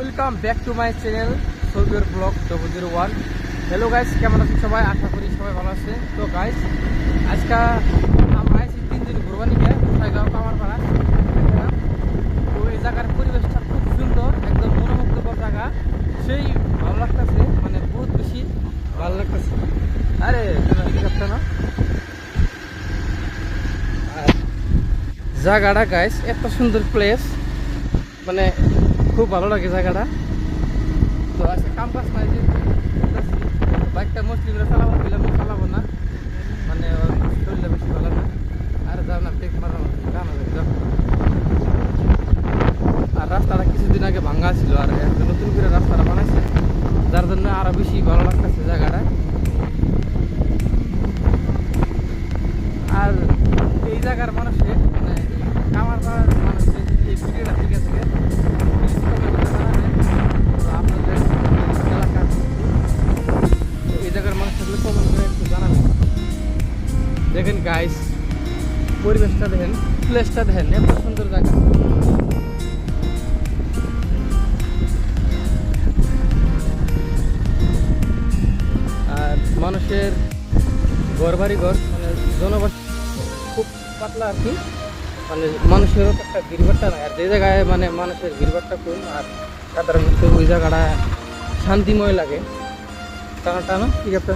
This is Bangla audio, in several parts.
Welcome back to my channel সৌদির blog double zero one hello guys কেমন আছেন সবাই? আশা করি সবাই ভালো আছে তো গাইস আজকে আমরা আছি তিন দিন ঘুরবানিকে সাইগাঁও কামারপাড়া। তো এই জায়গার পরিবেশটা খুব সুন্দর, একদম মনোমুগ্ধকর জায়গা। সেই ভালো লাগতেছে মানে বহুত বেশি ভালো লাগতেছে। আরে না? জায়গাটা গাইস এত সুন্দর প্লেস মানে খুব ভালো লাগে জায়গাটা। তো আজকে কাম কাজ নাই যে। বাইকটা মুসলিমরা চালাবো বললাম চালাবো না। মানে শরীরটা বেশি ভালো না। আর যাও না ব্রেক মারা যাও আর রাস্তাটা কিছুদিন আগে ভাঙ্গা ছিল, আর নতুন করে রাস্তাটা বানাইছে। যার জন্য আরও বেশি ভালো লাগতেছে জায়গাটা। আর এই জায়গার মানুষের মানে কামার মানুষের এই ভিডিওটা ঠিক আছে। দেখেন গাইস পরিবেশটা দেখেন প্লেসটা দেখেন, এত সুন্দর জায়গা। আর মানুষের ঘর বাড়ি ঘর মানে জনবসতি খুব পাতলা আর কি। মানে মানুষেরও একটা ভিড়ভাট্টা নাই। আর যে জায়গায় মানে মানুষের ভিড়ভাট্টা কম আর সাধারণত ওই জায়গাটা শান্তিময় লাগে। টানা টানো ঠিক আছে?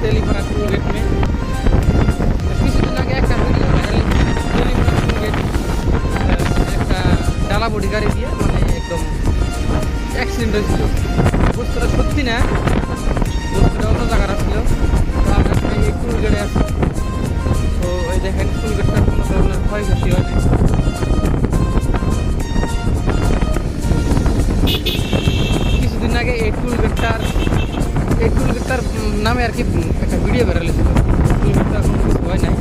তেলিপাড়া টুল গেট में কিছুদিন আগে একটা video viral Telipara toll gate একটা ডালাবডি গাড়ি দিয়ে মানে একদম অ্যাক্সিডেন্ট হয়েছিল। বস্তুটা সত্যি না। বস্তুটা অন্য জায়গার আসছিল তো আমরা এই টুল গেটে আসছি তো এই দেখেন টুল গেটটা কোনো ধরনের ক্ষয়ক্ষতি হয়নি কিছুদিন আগে এই টুল গেটটার এই টুল গেটটার নামে আর কি একটা ভিডিও বেরোলে ছিল। টুল কোনো কিছু হয় নাই।